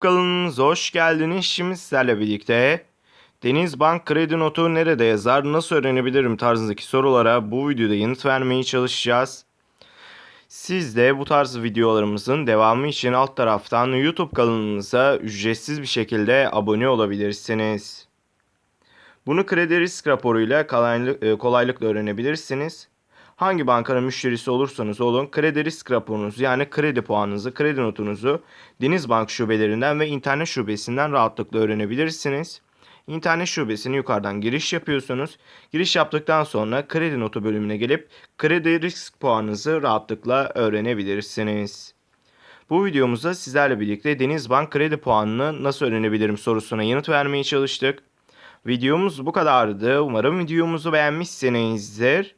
Kanalımıza hoş geldiniz. Şimdi sizlerle birlikte Denizbank kredi notu nerede yazar, nasıl öğrenebilirim tarzındaki sorulara bu videoda yanıt vermeye çalışacağız. Siz de bu tarz videolarımızın devamı için alt taraftan YouTube kanalımıza ücretsiz bir şekilde abone olabilirsiniz. Bunu kredi risk raporuyla e, kolaylıkla öğrenebilirsiniz. Hangi bankanın müşterisi olursanız olun kredi risk raporunuzu yani kredi puanınızı, kredi notunuzu Denizbank şubelerinden ve internet şubesinden rahatlıkla öğrenebilirsiniz. İnternet şubesine yukarıdan giriş yapıyorsunuz. Giriş yaptıktan sonra kredi notu bölümüne gelip kredi risk puanınızı rahatlıkla öğrenebilirsiniz. Bu videomuzda sizlerle birlikte Denizbank kredi puanını nasıl öğrenebilirim sorusuna yanıt vermeye çalıştık. Videomuz bu kadardı. Umarım videomuzu beğenmişsinizdir.